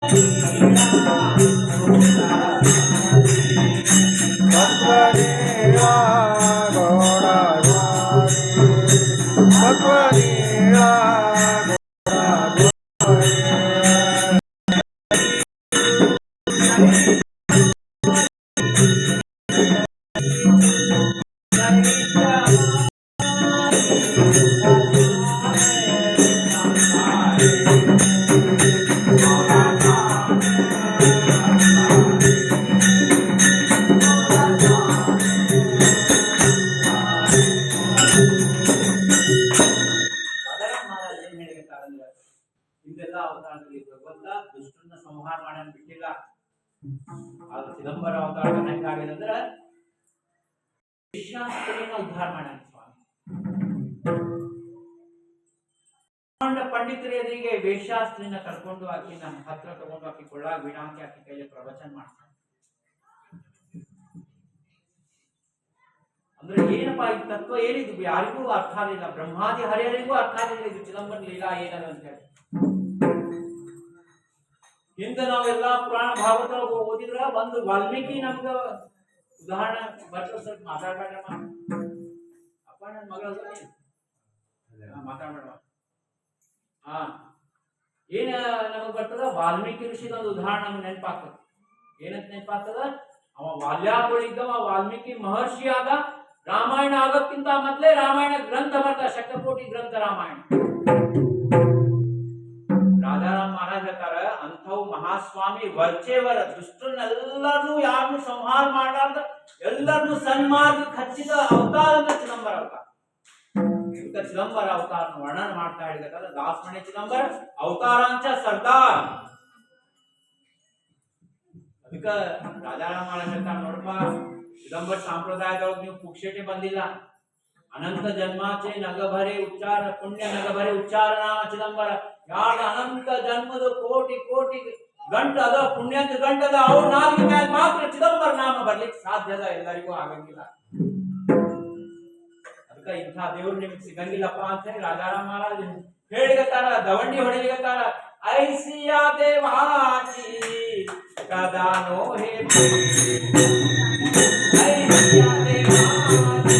Thank you. ಬ್ರಹ್ಮಾಂಡ ಪಂಡಿತರ ಎದುರಿಗೆ ವೇಷಾಸ್ತ್ರಿನ ಕರ್ಕೊಂಡು ಹಾಕಿ ನಮ್ಮ ಹತ್ರ ತಗೊಂಡು ಹಾಕಿ ಕೊಳ್ಳಾಗ ವೀಣಾಂತಿ ಆಕಿ ಕೈಲಿ ಪ್ರವಚನ ಮಾಡ್ತಾನೆ. ಅಂದ್ರೆ ಏನಪ್ಪಾ ಈ ತತ್ವ ಏನಿದು? ಯಾರಿಗೂ ಅರ್ಥ ಆಗಲಿಲ್ಲ. ಬ್ರಹ್ಮಾದಿ ಹರಿಯರಿಗೂ ಅರ್ಥ ಆಗಲಿಲ್ಲ. ಇದು ಚಿದಂಬರ ಲೀಲಾ ಏನದ ಅಂತ ಹೇಳಿ. ಹಿಂದೆ ನಾವೆಲ್ಲ ಪುರಾಣ ಭಾಗವತ ಓದಿದ್ರ ಒಂದು ವಾಲ್ಮೀಕಿ ನಮ್ಗ ಉದಾಹರಣೆ ಬರ್ತಾರೆ ಸ್ವಲ್ಪ ಅಪ್ಪ ನನ್ನ ಮಗಳ ಮಾತಾಡ್ಬೇಡ ಹಾ ಏನ ನಮಗ್ ಬರ್ತದ? ವಾಲ್ಮೀಕಿ ಋಷಿದ ಒಂದು ಉದಾಹರಣೆ ನಮ್ಗೆ ನೆನಪಾಗ್ತದ. ಏನಂತ ನೆನಪಾಗ್ತದ? ಅವ ವಾಲ್ಯಾಪುಳಿದ್ದವ ವಾಲ್ಮೀಕಿ ಮಹರ್ಷಿ ಆಗ ರಾಮಾಯಣ ಆಗೋಕ್ಕಿಂತ ಮೊದ್ಲೇ ರಾಮಾಯಣ ಗ್ರಂಥ ಬರ್ತ ಶತಕೋಟಿ ಗ್ರಂಥ ರಾಮಾಯಣ. ರಾಜಾರಾಮ್ ಮಹಾರಾಜ್ ಹೇಳ್ತಾರ, ಅಂಥವು ಮಹಾಸ್ವಾಮಿ ವರ್ಚೇವರ ದುಷ್ಟನ್ನೆಲ್ಲರೂ ಯಾರನ್ನು ಸಂಹಾರ ಮಾಡಾರ್ದ ಎಲ್ಲರನ್ನೂ ಸನ್ಮಾರ್ಗ ಹಚ್ಚಿದ ಅವತಾರ ಅಂತ ಚಿದಂಬರ ಅವತಾರ ಇಂಥ ಚಿದಂಬರ ಅವತಾರ ವರ್ಣನೆ ಮಾಡ್ತಾ ಹೇಳಿದ್ರೆ ದಾಸಮಣಿ ಚಿದಂಬರ ಅವತಾರಾಂಚ ಸರ್ದಾರ್. ಅದಕ್ಕ ರಾಜಾರಾಮ್ ಮಹಾರಾಜ್ ನೋಡಪ್ಪ, ಚಿದಂಬರ ಸಂಪ್ರದಾಯದೊಳಗೆ ನೀವು ಪುಕ್ಷೇಟಿ ಬಂದಿಲ್ಲ. ಅನಂತ ಜನ್ಮಾಚೆ ನಗಭರೆ ಉಚ್ಚಾರ, ಪುಣ್ಯ ನಗಭರೆ ಉಚ್ಚಾರ ನಾಮ ಚಿದಂಬರ. ಯಾರ ಅನಂತ ಜನ್ಮದ ಕೋಟಿ ಕೋಟಿ ಗಂಟ ಅದ ಪುಣ್ಯದ ಗಂಟ ಅದ ನಾಲ್ಕು ಮ್ಯಾಲ ಮಾತ್ರ ಚಿದಂಬರ ನಾಮ ಬರ್ಲಿಕ್ಕೆ ಸಾಧ್ಯದ ಎಲ್ಲರಿಗೂ ಆಗಂಗಿಲ್ಲ. ಇಂಥ ದೇವ್ರು ನಿಮ್ಗೆ ಸಿಗಂಗಿಲ್ಲಪ್ಪ ಅಂತ ಹೇಳಿ ರಾಜಾರಾಮ್ ಮಹಾರಾಜ್ ಹೇಳಿಗತ್ತಾರ ದವಂಡಿ ಹೊಡಿಲಿಗತ್ತಾರ ಐಸಿಯ ದೇವಾಚಿ ಕದಾನೋ ಹೇ ಐಸಿಯ ದೇವಾಚಿ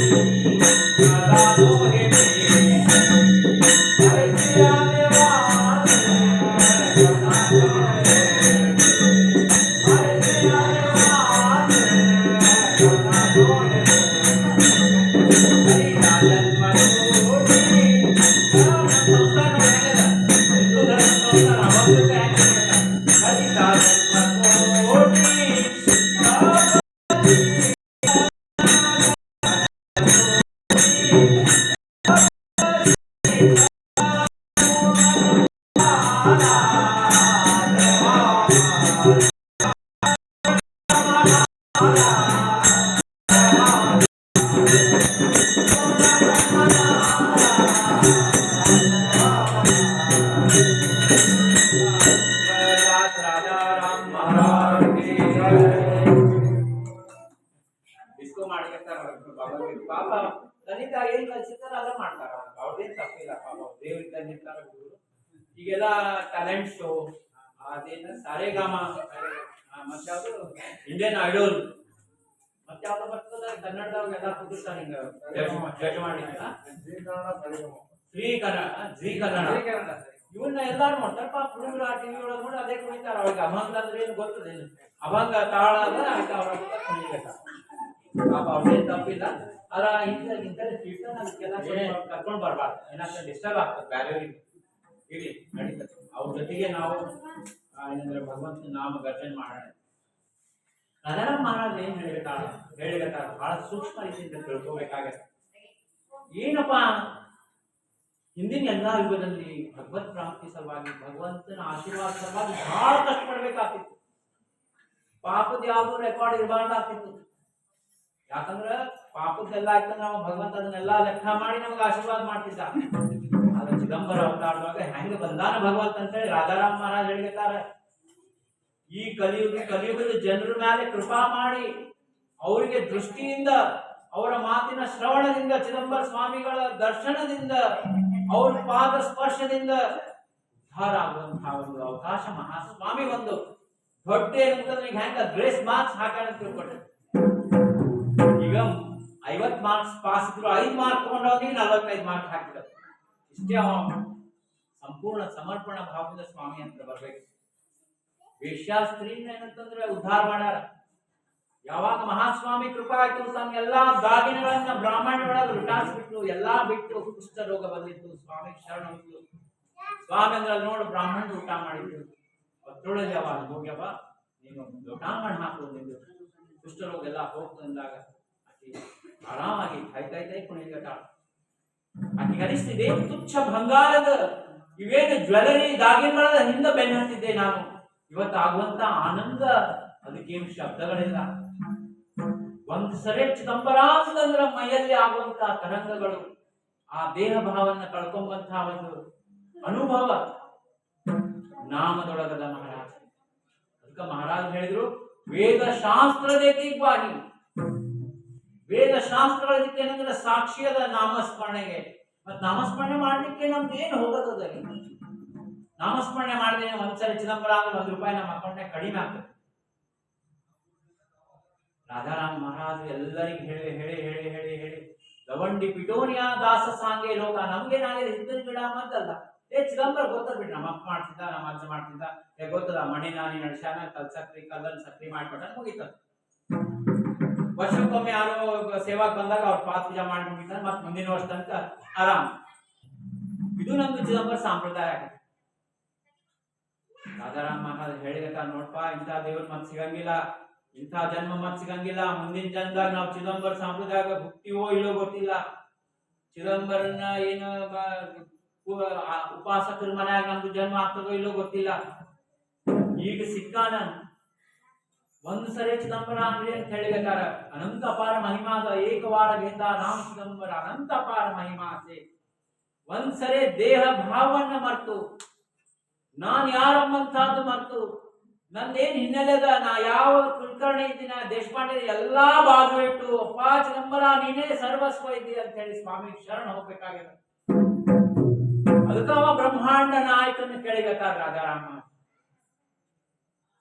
ಪಾಪ. ಏನ್ ಕಲ್ಸಿರ್ತಾರ ಅದ ಮಾಡ್ತಾರ. ಅವ್ರದೇನ್ ತಪ್ಪಿಲ್ಲ ಪಾಪ. ದೇವ್ರಿಗೆ ತಂದಿರ್ತಾರ ಗುರು ಈಗೆಲ್ಲ ಟ್ಯಾಲೆಂಟ್ ಶೋ ಅದೇನ ಸಾರೇಗಾಮ ಮತ್ತೆ ಇಂಡಿಯನ್ ಐಡಲ್ ಮತ್ತೆ ಯಾವ್ದು ಬರ್ತದ ಕನ್ನಡದಾಗ ಎಲ್ಲ ಹಿಂಗ. ಜಡ್ಜ್ ಮಾಡಿಲ್ಲ ಶ್ರೀ ಕನ್ನಡ ಕನ್ನಡ ಇವನ್ನ ಎಲ್ಲಾರು ನೋಡ್ತಾರೆ. ಪಾಪ ಹುಡುಗರು ಆ ಟಿವಿ ಒಳಗೆ ನೋಡಿ ಅದೇ ಕುಣಿತಾರ. ಅವಾಗ ಅಭಂಗ ಅಂದ್ರೆ ಏನು ಗೊತ್ತದೇನು ಅಭಂಗ ತಾಳ ಅಂದ್ರೆ ಆಯ್ತು ಅವ್ರ ಕುಣಿಬೇಕು? ಅವ್ರೇನ್ ತಪ್ಪಿಲ್ಲ. ಅದ್ರ ಇಂಥ ಇಂಥ ಅದಕ್ಕೆಲ್ಲ ಸ್ವಲ್ಪ ಕರ್ಕೊಂಡ್ ಬರ್ಬಾರ್ದು. ಏನಾಗ್ತದೆ ಡಿಸ್ಟರ್ಬ್ ಆಗ್ತದೆ ಬೇರೆಯವ್ರಿಗೆ ಇರ್ಲಿ ನಡೀತದೆ ಅವ್ರ ಜೊತೆಗೆ ನಾವು ಏನಂದ್ರೆ ಭಗವಂತನ ನಾಮ ಗರ್ಜನೆ ಮಾಡೋಣ. ಕನ್ನಡ ಮಹಾರಾಜ ಏನ್ ಹೇಳಿರ್ತಾಳ ಹೇಳಿರ್ತಾಳ ಬಹಳ ಸೂಕ್ಷ್ಮ ರೀತಿಯಿಂದ ತಿಳ್ಕೊಬೇಕಾಗತ್ತೆ. ಏನಪ್ಪಾ? ಹಿಂದಿನ ಎಲ್ಲಾ ಯುಗದಲ್ಲಿ ಭಗವತ್ ಪ್ರಾಪ್ತಿ ಸಲುವಾಗಿ ಭಗವಂತನ ಆಶೀರ್ವಾದ ಸಲುವಾಗಿ ಬಹಳ ಕಷ್ಟಪಡ್ಬೇಕಾಗ್ತಿತ್ತು. ಪಾಪದ ಯಾವ್ದು ರೆಕಾರ್ಡ್ ಇರಬಾರ್ದಾಗ್ತಿತ್ತು. ಯಾಕಂದ್ರ ಪಾಪಕ್ಕೆಲ್ಲ ಆಯ್ತು ನಾವು ಭಗವಂತ ಅದನ್ನೆಲ್ಲ ಲೆಕ್ಕ ಮಾಡಿ ನಮ್ಗೆ ಆಶೀರ್ವಾದ ಮಾಡ್ತಿದ್ದ. ಆದ್ರೆ ಚಿದಂಬರ ಅವತಾರದಾಗ ಹೆಂಗ ಬಂದಾನ ಭಗವಂತ ಅಂತ ಹೇಳಿ ರಾಜಾರಾಮ್ ಮಹಾರಾಜ್ ಹೇಳಿರ್ತಾರ. ಈ ಕಲಿಯುಗ, ಕಲಿಯುಗದ ಜನರ ಮೇಲೆ ಕೃಪಾ ಮಾಡಿ ಅವರಿಗೆ ದೃಷ್ಟಿಯಿಂದ, ಅವರ ಮಾತಿನ ಶ್ರವಣದಿಂದ, ಚಿದಂಬರ ಸ್ವಾಮಿಗಳ ದರ್ಶನದಿಂದ, ಅವ್ರ ಪಾದ ಸ್ಪರ್ಶದಿಂದ ಉದ್ಧಾರ ಆಗುವಂತಹ ಒಂದು ಅವಕಾಶ ಮಹಾಸ್ವಾಮಿ ಒಂದು. ದೊಡ್ಡ ಏನಂತಂದ್ರೆ ಈಗ ಹೆಂಗ? ಗ್ರೇಸ್ ಮಾರ್ಕ್ಸ್ ಹಾಕಾಣ ತಿಳ್ಕೊಂಡ್ರೆ ಐವತ್ ಮಾರ್ಕ್ಸ್ ಪಾಸ್ ಇದ್ರು ಐದು ಮಾರ್ಕ್ ತಗೊಂಡೋಗಿ ನಲ್ವತ್ತೈದು ಮಾರ್ಕ್ ಹಾಕಿದ್ರು ಇಷ್ಟೇ ಸಂಪೂರ್ಣ ಸಮರ್ಪಣ ಭಾವದ ಸ್ವಾಮಿ ಅಂತ ಬರ್ಬೇಕು. ವೇಶ್ಯಾಸ್ತ್ರೀನ ಏನಂತಂದ್ರೆ ಉದ್ಧಾರ ಮಾಡ್ಯಾರ. ಯಾವಾಗ ಮಹಾಸ್ವಾಮಿ ಕೃಪಾ ಆಯ್ತು ತಮ್ಮ ಎಲ್ಲಾ ದಾಗಿನಗಳನ್ನ ಬ್ರಾಹ್ಮಣರೊಳಗೆ ಲುಟಾಸ್ಬಿಟ್ಟು, ಎಲ್ಲಾ ಬಿಟ್ಟು ಕುಷ್ಠ ರೋಗ ಬಂದಿತ್ತು, ಸ್ವಾಮಿ ಶರಣ ಹೋಗ್ಲು ಸ್ವಾಮಿ ಅಂದ್ರೆ ನೋಡು ಬ್ರಾಹ್ಮಣ ಊಟ ಮಾಡಿದ್ರು. ಪತ್ರೊಳಗೆ ಯಾವಾಗ ಹೋಗ್ಯವ? ನೀನು ಲೋಟಾಂಗಣ ಹಾಕು ನಿಂದು ಕುಷ್ಠ ರೋಗ ಎಲ್ಲ ಹೋಗ್ತಂದಾಗ ಆಕಿ ಆರಾಮಾಗಿ ಕೈ ಕೈ ಕೈ ಕುಣಿಗಟ್ಟಾಳ ಆಕೆಗೆ ಅನಿಸ್ತಿದೆ ತುಚ್ಛ ಬಂಗಾರದ ಇವೇನು ಜ್ವೆಲರಿ ದಾಗಿನ್ಗಳದ ಹಿಂದ ಬೆನ್ನ ಹತ್ತಿದ್ದೆ ನಾನು. ಇವತ್ತಾಗುವಂತ ಆನಂದ, ಅದಕ್ಕೇನು ಶಬ್ದಗಳಿಲ್ಲ. ಒಂದು ಸರಿ ಚಿದಂಬರಾಂದ್ರ ಮೈಯಲ್ಲಿ ಆಗುವಂತ ತರಂಗಗಳು, ಆ ದೇಹ ಭಾವನ್ನ ಕಳ್ಕೊಂಬಂತಹ ಒಂದು ಅನುಭವ ನಾಮದೊಳಗದ ಮಹಾರಾಜ. ಅದಕ್ಕೆ ಮಹಾರಾಜ ಹೇಳಿದ್ರು ವೇದ ಶಾಸ್ತ್ರದೇತಿಗ್ವಾಗಿ ವೇದ ಶಾಸ್ತ್ರಗಳದಕ್ಕೆ ಏನಂದ್ರೆ ಸಾಕ್ಷಿಯದ ನಾಮಸ್ಮರಣೆಗೆ. ಮತ್ ನಾಮಸ್ಮರಣೆ ಮಾಡ್ಲಿಕ್ಕೆ ನಮ್ದು ಏನು ಹೋಗೋದದಲ್ಲಿ ನಾಮಸ್ಮರಣೆ ಮಾಡಿದ್ರೆ ಒಂದ್ಸರಿ ಚಿದಂಬರ ಒಂದ್ ರೂಪಾಯಿ ನಮ್ಮ ಅಕೌಂಟ್ನಾಗ ಕಡಿಮೆ ಆಗ್ತದೆ. ರಾಧಾರಾಮ್ ಮಹಾರಾಜ್ ಎಲ್ಲರಿಗೂ ಹೇಳಿ ಹೇಳಿ ಹೇಳಿ ಹೇಳಿ ಹೇಳಿ, ಲವಂಡಿ ಪಿಟೋನಿಯಾ ದಾಸ ಸಾಂಗೇ ಲೋಕ, ನಮ್ಗೇನಾಗಿದೆ? ಹಿಂದಿನ ಗಿಡ ಮತ್ತಲ್ಲ ಏ ಚಿದಂಬರ, ಗೊತ್ತದ ಬಿಡ್ರಿ ನಮ್ಮ ಅಪ್ಪ ಮಾಡ್ತಿದ್ದ ನಮ್ಮ ಅಜ್ಜ ಮಾಡ್ತಿದ್ದ. ಏ ಗೊತ್ತದ, ಮಣಿ ನಾನಿ ನಡ್ಸ್ಯಾನ ಕಲ್ ಸಕ್ರಿ ಕಲ್ಲಲ್ಲಿ ಸಕ್ರಿ ಮಾಡ್ಬಿಟ್ಟ, ಮುಗಿತದ. ವರ್ಷಕ್ಕೊಮ್ಮೆ ಯಾರೋ ಸೇವಾಕ್ ಬಂದಾಗ ಅವ್ರ ಪಾತ್ ಪೂಜೆ ಮಾಡಿ ಮುಗಿತಾರೆ ಮತ್ತೆ ಮುಂದಿನ ವರ್ಷ ತನಕ ಆರಾಮ್ ಇದು ನಮ್ದು ಚಿದಂಬರ ಸಂಪ್ರದಾಯ ಆಗಿದೆ ರಾಜಾರಾಮ್ ಮಹಾರಾಜ್ ಹೇಳಿದ ನೋಡ್ಪ ಇಂಥ ದೇವ್ರ ಮತ್ ಸಿಗಂಗಿಲ್ಲ ಇಂಥ ಜನ್ಮ ಮತ್ ಸಿಗಂಗಿಲ್ಲ ಮುಂದಿನ ಜನ್ಮದಾಗ ನಾವು ಚಿದಂಬರ ಸಂಪ್ರದಾಯ ಹುಟ್ಟಿವೋ ಇಲ್ಲೋ ಗೊತ್ತಿಲ್ಲ ಚಿದಂಬರನ ಏನು ಬ- ಉ- ಆ ಉಪಾಸಕರ ಮನ್ಯಾಗ ನಮ್ದು ಜನ್ಮ ಆಗ್ತದೋ ಇಲ್ಲೋ ಗೊತ್ತಿಲ್ಲ ಈಗ ಸಿಕ್ಕಾನ ಒಂದ್ ಸರಿ ಚಿದಂಬರ ಅಂದ್ರೆ ಅಂತ ಹೇಳಿಬೇಕಾರ ಅನಂತ ಅಪಾರ ಮಹಿಮಾದ ಏಕವಾರದಿಂದ ನಾಮ ಚಿದಂಬರ ಅನಂತ ಅಪಾರ ಮಹಿಮಾಸೆ ಒಂದ್ ಸರಿ ದೇಹ ಭಾವವನ್ನ ಮರ್ತು, ನಾನ್ ಯಾರಮ್ಮಂತಹದ್ದು ಮರ್ತು ಹಿನ್ನೆಲೆ ಅದ, ನಾ ಯಾವ ಕುಲಕರ್ಣಿ ಇದ್ದೀನ ದೇಶಪಾಂಡೆ ಎಲ್ಲಾ ಬಾಜು ಇಟ್ಟು, ಅಪ್ಪ ಚಿದಂಬರ, ನೀನೇ ಸರ್ವಸ್ವ ಇದ್ದಿ ಅಂತ ಹೇಳಿ ಸ್ವಾಮಿ ಶರಣ ಹೋಗ್ಬೇಕಾಗಿದೆ. ಅದಕ್ಕ ಅವ ಬ್ರಹ್ಮಾಂಡ ನಾಯಕನ ಕೇಳಿಗತ್ತಾರ ರಾಜಾರಾಮ.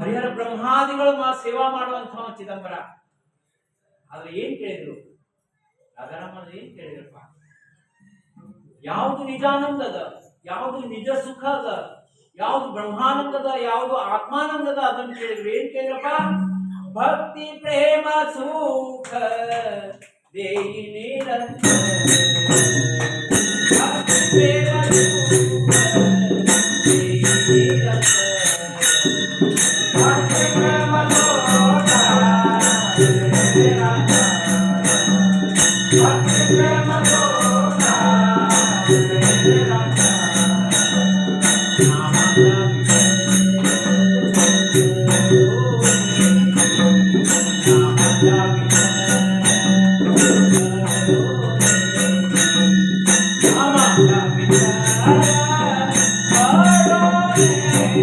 ಹರಿಹರ ಬ್ರಹ್ಮಾದಿಗಳು ಸೇವಾ ಮಾಡುವಂತಹ ಚಿದಂಬರ. ಆದ್ರೆ ಏನ್ ಕೇಳಿದ್ರು? ರಾಜಾರಾಮ ಏನ್ ಕೇಳಿದ್ರಪ್ಪ? ಯಾವುದು ಅದ? ಯಾವುದು ನಿಜ ಸುಖ ಅದ? ಯಾವುದು ಬ್ರಹ್ಮಾನಂದದ ಯಾವುದು ಆತ್ಮಾನಂದದ ಅದನ್ನು ಕೇಳಿದ್ರು. ಏನ್ ಕೇಳಿದ್ರಪ್ಪ? ಭಕ್ತಿ, ಪ್ರೇಮ, ಸುಖ ದೇಯಿ ನಿರಂತರ ಭಕ್ತಿ, ಪ್ರೇಮ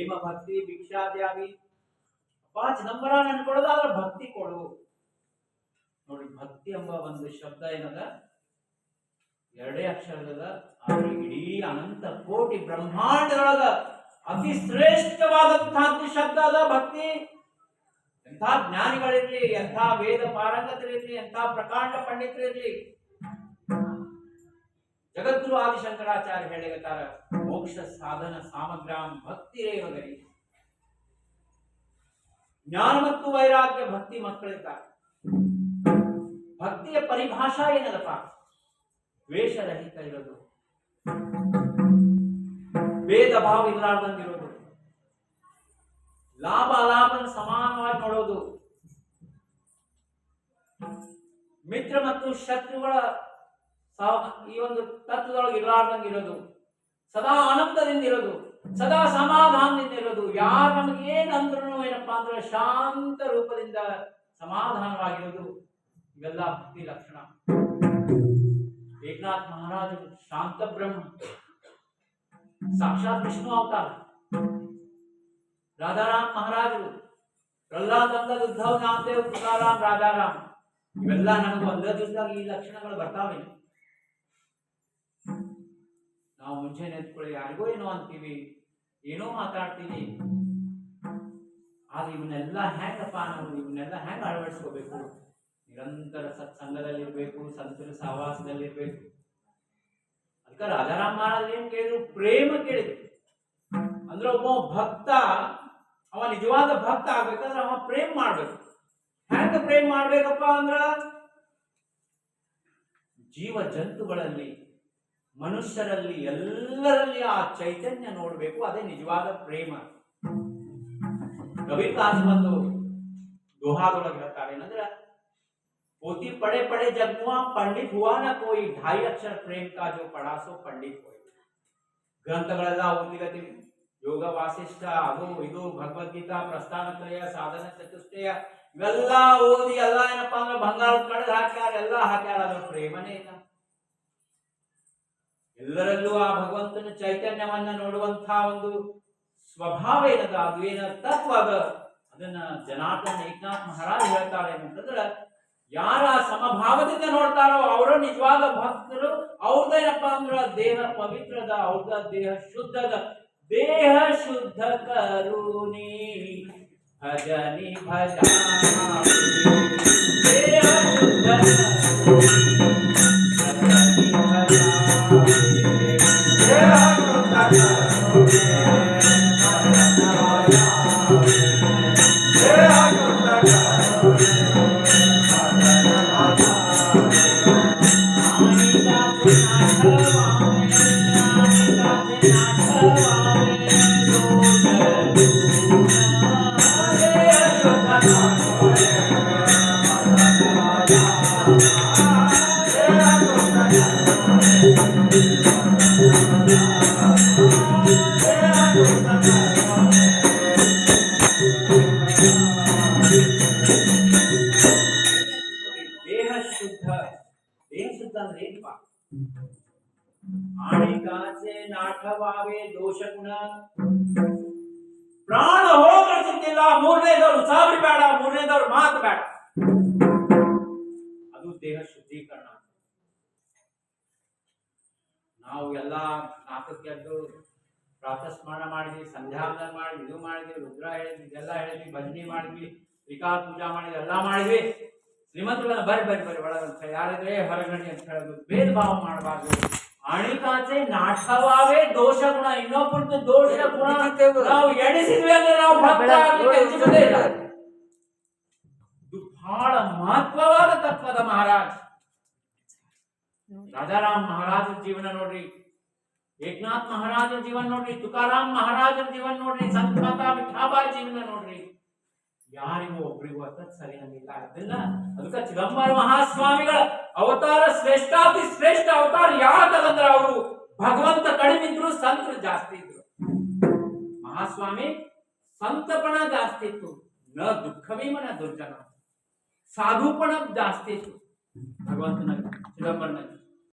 ಪ್ರೇಮ, ಭಕ್ತಿ ಭಿಕ್ಷಾದ್ಯಾಗಿ ಪಾಂಚ್ ನಂಬರ ನನ್ ಭಕ್ತಿ ಕೊಡು. ನೋಡಿ, ಭಕ್ತಿ ಎಂಬ ಒಂದು ಶಬ್ದ ಏನದ? ಎರಡೇ ಅಕ್ಷರದ ಆದ್ರೆ ಇಡೀ ಅನಂತ ಕೋಟಿ ಬ್ರಹ್ಮಾಂಡದೊಳಗ ಅತಿ ಶ್ರೇಷ್ಠವಾದಂತಹ ಶಬ್ದ ಅದ ಭಕ್ತಿ. ಎಂಥ ಜ್ಞಾನಿಗಳಿರ್ಲಿ, ಎಂಥ ವೇದ ಪಾರಂಗತರಿರ್ಲಿ, ಎಂಥ ಪ್ರಕಾಂಡ ಪಂಡಿತರಿರ್ಲಿ. ಜಗದ್ಗುರು ಆದಿಶಂಕರಾಚಾರ್ಯ ಹೇಳಿಗತ್ತಾರ ಮೋಕ್ಷ ಸಾಧನ ಸಾಮಗ್ರಾಮ್ ಭಕ್ತಿ ರೇವಗರಿ ಜ್ಞಾನ ಮತ್ತು ವೈರಾಗ್ಯ ಭಕ್ತಿ ಮಕ್ಕಳಿರ್ತಾರೆ ಭಕ್ತಿಯ ಪರಿಭಾಷಾ ಏನದಪ್ಪ? ದ್ವೇಷರಹಿತ ಇರೋದು. ಭೇದ ಭಾವ ಇರಲಾರ್ದಂಗಿರೋದು ಲಾಭ ಅಲಾಭನ ಸಮಾನವಾಗಿ ನೋಡೋದು ಮಿತ್ರ ಮತ್ತು ಶತ್ರುಗಳ ಈ ಒಂದು ತತ್ವದೊಳಗೆ ಇರಲಾರ್ದಂಗೆ ಇರೋದು ಸದಾ ಆನಂದದಿಂದ ಇರೋದು ಸದಾ ಸಮಾಧಾನದಿಂದ ಇರೋದು ಯಾರು ನಮಗೆ ಏನ್ ಅಂದ್ರು ಏನಪ್ಪಾ ಅಂದ್ರೆ ಶಾಂತ ರೂಪದಿಂದ ಸಮಾಧಾನವಾಗಿರೋದು ಇವೆಲ್ಲ ಭಕ್ತಿ ಲಕ್ಷಣ. ಏಕನಾಥ್ ಮಹಾರಾಜರು ಶಾಂತ ಬ್ರಹ್ಮ. ಸಾಕ್ಷಾತ್ ವಿಷ್ಣು ಅವತಾರ. ರಾಧಾರಾಮ್ ಮಹಾರಾಜರು, ಪ್ರಹ್ಲಾದ್ ಅಂಗದ್ ಉದ್ಧವ್ ನಾಮದೇವ್ ತುಕಾರಾಮ್ ರಾಧಾರಾಮ್ ಇವೆಲ್ಲ ನಮಗೂ ಒಂದೇ ದಿವಸದಾಗ ಈ ಲಕ್ಷಣಗಳು ಬರ್ತಾವೆ. ನಾವು ಮುಂಚೆನೆ ಎತ್ಕೊಳ್ಳಿ ಯಾರಿಗೋ ಏನೋ ಅಂತೀವಿ, ಏನೋ ಮಾತಾಡ್ತೀವಿ. ಆದ್ರೆ ಇವನ್ನೆಲ್ಲ ಹೆಂಗಪ್ಪ ನಾವು ಇವನ್ನೆಲ್ಲ ಹೆಂಗ್ ಅಳವಡಿಸ್ಕೋಬೇಕು? ನಿರಂತರ ಸತ್ಸಂಗದಲ್ಲಿರ್ಬೇಕು ಸಂತರ ಸಹವಾಸದಲ್ಲಿರ್ಬೇಕು. ಅದಕ್ಕೆ ರಾಜಾರಾಮ ಮಹಾರಾಜ್ ಏನ್ ಕೇಳಿದ್ರು? ಪ್ರೇಮ ಕೇಳಿದ್ರು. ಅಂದ್ರೆ ಒಬ್ಬ ಭಕ್ತ, ಅವ ನಿಜವಾದ ಭಕ್ತ ಆಗ್ಬೇಕಂದ್ರೆ ಅವ ಪ್ರೇಮ ಮಾಡ್ಬೇಕು. ಹೆಂಗ ಪ್ರೇಮ್ ಮಾಡ್ಬೇಕಪ್ಪ ಅಂದ್ರ, ಜೀವ ಜಂತುಗಳಲ್ಲಿ ಮನುಷ್ಯರಲ್ಲಿ ಎಲ್ಲರಲ್ಲಿ ಆ ಚೈತನ್ಯ ನೋಡ್ಬೇಕು ಅದೇ ನಿಜವಾದ ಪ್ರೇಮ ಕಬೀರ್ ದಾಸ್ ಬಂದು ದೋಹಾದೊಳಗೆ ಹೇಳ್ತಾರೆ ಏನಂದ್ರೆ पोती पड़े पड़े जग हुआ पंडित हुआ ना कोई ढाई अक्षर प्रेम का जो पढ़ा सो पंडित होई ಗ್ರಂಥಗಳೆಲ್ಲ ಓದ್ಲಿಕತ್ತೀವಿ ಯೋಗ ವಾಸಿಷ್ಠ ಅದು ಇದು ಭಗವದ್ಗೀತಾ ಪ್ರಸ್ಥಾನತ್ರಯ ಸಾಧನ ಚತುಷ್ಟಯ ಇವೆಲ್ಲ ಓದಿ ಎಲ್ಲ ಏನಪ್ಪಾ ಅಂದ್ರೆ ಬಂಗಾರ ಕಡೆದು ಹಾಕ್ಯಾರ ಎಲ್ಲ ಹಾಕ್ಯಾರ ಅದ್ರ ಪ್ರೇಮನೇ ಇಲ್ಲ ಎಲ್ಲರಲ್ಲೂ ಆ ಭಗವಂತನ ಚೈತನ್ಯವನ್ನ ನೋಡುವಂತಹ ಒಂದು ಸ್ವಭಾವ ಏನದ? ಅದು ಏನ ತತ್ವ ಅದ ಅದನ್ನ ಜನಾರ್ದನ ಏಕನಾಥ್ ಮಹಾರಾಜ್ ಹೇಳ್ತಾರೆ ಅಂತಂದ್ರೆ, ಯಾರ ಸಮಭಾವದಿಂದ ನೋಡ್ತಾರೋ ಅವರು ನಿಜವಾದ ಭಕ್ತರು ಅವ್ರದ್ದೇನಪ್ಪ ಅಂದ್ರ ದೇಹ ಪವಿತ್ರದ ಅವ್ರದ ದೇಹ ಶುದ್ಧದ. ದೇಹ ಶುದ್ಧ ಕರುಣಿ, ಭಜನಿ ಭಜ. ದೇಹ ಶುದ್ಧ God. ನಾಟವಾವೆ ದೋಷ ಗುಣ? ಪ್ರಾಣ ಹೋಗಿಲ್ಲ ಮೂರನೇದವರು ಸಾವಿರ ಬೇಡ, ಮೂರನೇದವ್ರು ಮಾತು ಬೇಡ. ಅದು ದೇಹ ಶುದ್ಧೀಕರಣ. ನಾವು ಎಲ್ಲ ನಾಲ್ಕಕ್ಕೆ ಪ್ರಾತಃ ಸ್ಮರಣ ಮಾಡಿದ್ವಿ, ಸಂಧ್ಯಾವಂದನ ಮಾಡಿ ಇದು ಮಾಡಿದ್ವಿ, ರುದ್ರ ಹೇಳಿದ್ವಿ, ಇದೆಲ್ಲ ಹೇಳಿದ್ವಿ, ಭಜನೆ ಮಾಡಿದ್ವಿ ವಿಕಾ ಪೂಜಾ ಮಾಡಿದ್ವಿ, ಎಲ್ಲ ಮಾಡಿದ್ವಿ. ಶ್ರೀಮಂತರ ಬರ್ರಿ ಬರ್ರಿ ಬರ್ರಿ ಒಳಗಂತ ಯಾರಿದ್ರೆ ಹೊರಗಡೆ ಅಂತ ಹೇಳೋದು ಭೇದ ಭಾವ ಮಾಡಬಾರ್ದು. ಅಣಿಕಾಚೆ ನಾಟಕವಾಗೇ ದೋಷ ಗುಣ ಇನ್ನೊಬ್ಬರದ್ದು ದೋಷ ಗುಣ. ನಾವು ಎಣಿಸಿದ್ವಿ ಅಂದ್ರೆ ನಾವು ಭಕ್ತ ಆಗ್ಲಿಕ್ಕೆ ಹೆಚ್ಚುವುದೇ ಇಲ್ಲ. ಇದು ಬಹಳ ಮಹತ್ವವಾದ ತತ್ವದ ಮಹಾರಾಜ್. ರಾಜಾರಾಮ್ ಮಹಾರಾಜರ ಜೀವನ ನೋಡ್ರಿ ಏಕನಾಥ್ ಮಹಾರಾಜರ ಜೀವನ ನೋಡ್ರಿ ತುಕಾರಾಮ್ ಮಹಾರಾಜರ ಜೀವನ ನೋಡ್ರಿ ಸಂತ ಮಾತಾ ವಿಠಾಬಾಯಿ ಜೀವನ ನೋಡ್ರಿ. ಯಾರಿಗೂ ಒಬ್ರಿಗೂ ಅಂತ ಸರಿ ಅನ್ನಿಲ್ಲ ಅದನ್ನ ಅದಕ್ಕೆ ಚಿದಂಬರ ಮಹಾಸ್ವಾಮಿಗಳ ಅವತಾರ ಶ್ರೇಷ್ಠಾತಿ ಶ್ರೇಷ್ಠ ಅವತಾರ ಯಾಕಂದ್ರೆ ಅವರು? ಭಗವಂತ ಕಡಿಮೆ ಇದ್ರು ಸಂತರು ಜಾಸ್ತಿ ಇದ್ರು. ಮಹಾಸ್ವಾಮಿ ಸಂತಪಣ ಜಾಸ್ತಿ ಇತ್ತು. ನ ದುಃಖವೀಮನ ದುರ್ಜನ. ಸಾಧುಪಣ ಜಾಸ್ತಿ ಇತ್ತು. ಭಗವಂತನ ಚಿದಂಬರನಲ್ಲಿ